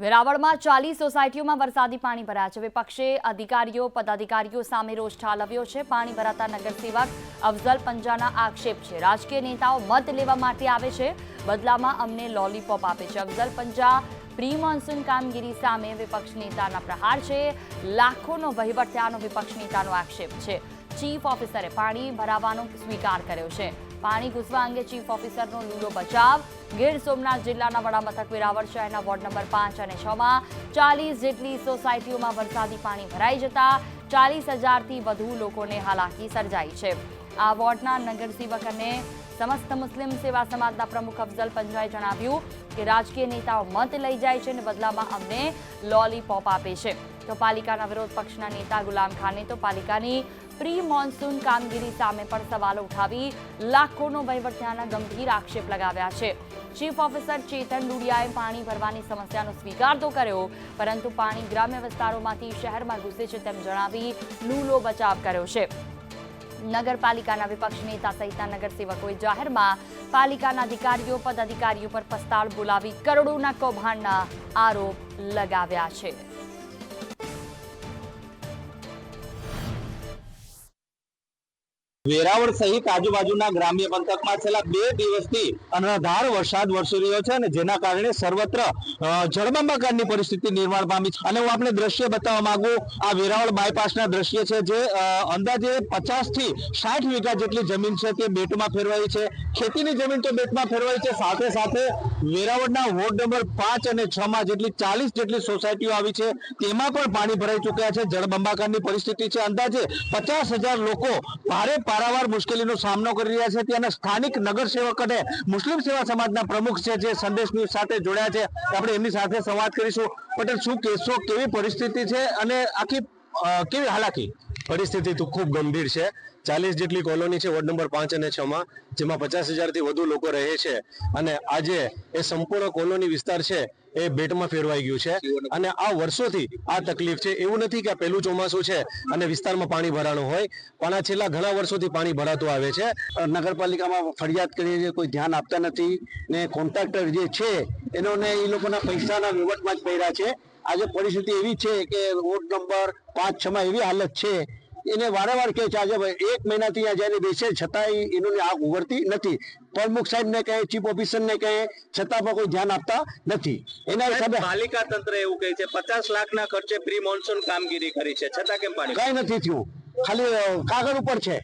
વેરાવળમાં ચાલીસ સોસાયટીઓમાં વરસાદી પાણી ભરાયા છે. વિપક્ષે અધિકારીઓ, પદાધિકારીઓ સામે રોષ ઠાલવ્યો છે. પાણી ભરાતા નગરસેવક અફઝલ પંજાના આક્ષેપ છે. રાજકીય નેતાઓ મત લેવા માટે આવે છે. બદલામાં અમને લોલીપોપ આપે છે. અફઝલ પંજા પ્રી મોન્સૂન કામગીરી સામે વિપક્ષ નેતાના પ્રહાર છે. લાખોનો વહીવટ થયાનો વિપક્ષ નેતાનો આક્ષેપ છે. ચીફ ઓફિસરે પાણી ભરાવાનો સ્વીકાર કર્યો છે. પાણી ઘૂસવા અંગે ચીફ ઓફિસરનો લૂલો બચાવ ગીર સોમનાથ જિલ્લાના વડામથક વેરાવળ શહેરના વોર્ડ નંબર પાંચ અને છમાં ચાલીસ જેટલી સોસાયટીઓમાં વરસાદી પાણી ભરાઈ જતા ચાલીસ હજારથી વધુ લોકોને હાલાકી સર્જાઈ છે. આ વોર્ડના નગરસેવક અને સમસ્ત મુસ્લિમ સેવા સમાજના પ્રમુખ અફઝલ પંજાએ જણાવ્યું કે રાજકીય નેતાઓ મત લઈ જાય છે અને બદલામાં અમને લોલીપોપ આપે છે. તો પાલિકાના વિરોધ પક્ષના નેતા ગુલામ ખાને તો પાલિકાની પ્રી મોન્સૂન કામગીરી સામે પણ સવાલો ઉઠાવી લાખોનો વહીવટ થયાના ગંભીર આક્ષેપ લગાવ્યા છે. ચીફ ઓફિસર ચેતન ડુડિયાએ પાણી ભરવાની સમસ્યાનો સ્વીકાર તો કર્યો, પરંતુ પાણી ગ્રામ્ય વિસ્તારોમાંથી શહેરમાં ઘૂસે છે તેમ જણાવી લૂલો બચાવ કર્યો છે. નગરપાલિકાના વિપક્ષ નેતા સહિતના નગરસેવકોએ જાહેરમાં પાલિકાના અધિકારીઓ, પદાધિકારીઓ પર પસ્તાળ બોલાવી કરોડોના કૌભાંડના આરોપ લગાવ્યા છે. વેરાવળ સહિત આજુબાજુના ગ્રામ્ય પંથકમાં છેલ્લા બે દિવસથી અનરાધાર વરસાદ વરસી રહ્યો છે અને જેના કારણે સર્વત્ર જળબંબાકારની પરિસ્થિતિ નિર્માણ પામી છે. અને હું આપણે દ્રશ્ય બતાવવા માંગુ, આ વેરાવળ બાયપાસના દ્રશ્ય છે જે અંદાજે પચાસથી સાઠ વીઘા જેટલી જમીન છે તે બેટમાં ફેરવાઈ છે. ખેતીની જમીન તો બેટમાં ફેરવાઈ છે. સાથે સાથે વેરાવળના વોર્ડ નંબર પાંચ અને છ માં જેટલી ચાલીસ જેટલી સોસાયટીઓ આવી છે, તેમાં પણ પાણી ભરાઈ ચૂક્યા છે. જળબંબાકારની પરિસ્થિતિ છે. અંદાજે પચાસ લોકો ભારે પારાવાર મુશ્કેલીનો સામનો કરી રહ્યા છે. ત્યાંના સ્થાનિક નગરસેવક અને મુસ્લિમ સેવા સમાજના પ્રમુખ છે, જે સંદેશ ન્યૂઝ સાથે જોડ્યા છે. આપણે એમની સાથે સંવાદ કરીશું. પટેલ, શું કેસો કેવી પરિસ્થિતિ છે અને આખી કેવી હાલાકી? પરિસ્થિતિ તો ખૂબ ગંભીર છે. ચાલીસ જેટલી કોલોની છે, વોર્ડ નંબર પાંચ અને છ માં, જેમાં પચાસ હજારથી વધુ લોકો રહે છે. અને આજે એ સંપૂર્ણ કોલોની વિસ્તાર છે. એ બેટમાં ફેરવાઈ ગયું છે. અને આ વર્ષોથી આ તકલીફ છે. એવું નથી કે આ પહેલું ચોમાસું છે અને વિસ્તારમાં પાણી ભરાણું હોય, પણ આ છેલ્લા ઘણા વર્ષોથી પાણી ભરાતું આવે છે. નગરપાલિકામાં ફરિયાદ કરીએ છીએ કોઈ ધ્યાન આપતા નથી ને કોન્ટ્રાક્ટર જે છે, એનોને એ લોકોના પૈસાના વહીવટમાં જ પડ્યા છે. આજે પરિસ્થિતિ એવી છે કે વોર્ડ નંબર પાંચ છમાં એવી હાલત છે એને વારંવાર કહે છે આજે એક મહિનાથી અહીંયા જઈને બેસે છતાંય એનું આગ ઉભરતી નથી. પ્રમુખ સાહેબને કહે ચીફ ઓફિસરને કહે છતાં પણ કોઈ ધ્યાન આપતા નથી. એના હિસાબે પાલિકા તંત્ર એવું કહે છે પચાસ લાખના ખર્ચે પ્રી મોન્સૂન કામગીરી કરી છે છતાં કેમ પાણી કઈ નથી થયું. ખાલી કાગળ ઉપર છે.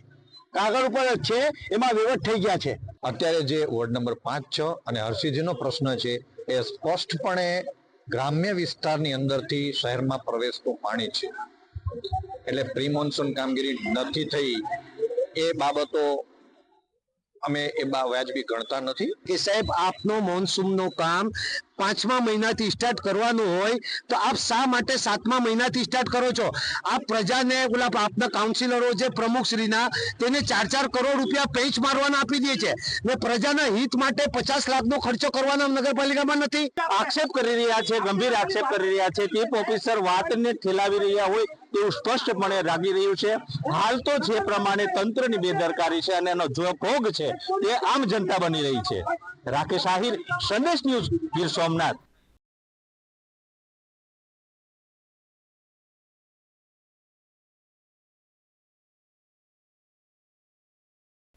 કાગળ ઉપર જ છે એમાં વહીવટ થઈ ગયા છે. અત્યારે જે વોર્ડ નંબર પાંચ છ અને હર્ષિજીનો પ્રશ્ન છે એ સ્પષ્ટપણે ગ્રામ્ય વિસ્તારની અંદરથી શહેરમાં પ્રવેશતું પાણી છે. એટલે પ્રી મોન્સૂન કામગીરી નથી થઈ. એ બાબતો અમે એ બા વ્યાજબી ગણતા નથી. કે સાહેબ, આપનો મોનસૂનનું કામ પાંચમા મહિનાથી સ્ટાર્ટ કરવાનું હોય, તો આપ શા માટે સાતમા મહિનાથી સ્ટાર્ટ કરો છો? આપ પ્રજાને ઓલા આપના કાઉન્સિલરો જે પ્રમુખશ્રીના તેને ચાર ચાર કરોડ રૂપિયા પેચ મારવાના આપી દે છે. ને પ્રજાના હિત માટે પચાસ લાખનો ખર્ચો કરવાનો નગરપાલિકામાં નથી. આક્ષેપ કરી રહ્યા છે, ગંભીર આક્ષેપ કરી રહ્યા છે ચીફ ઓફિસર વાતને ઠેલાવી રહ્યા હોય તેવું સ્પષ્ટપણે લાગી રહ્યું છે. હાલ તો જે પ્રમાણે તંત્રની બેદરકારી છે અને એનો ભોગ છે, તે આમ જનતા બની રહી છે. રાકેશ આહિર સંદેશ ન્યૂઝ ગીર સોમનાથ.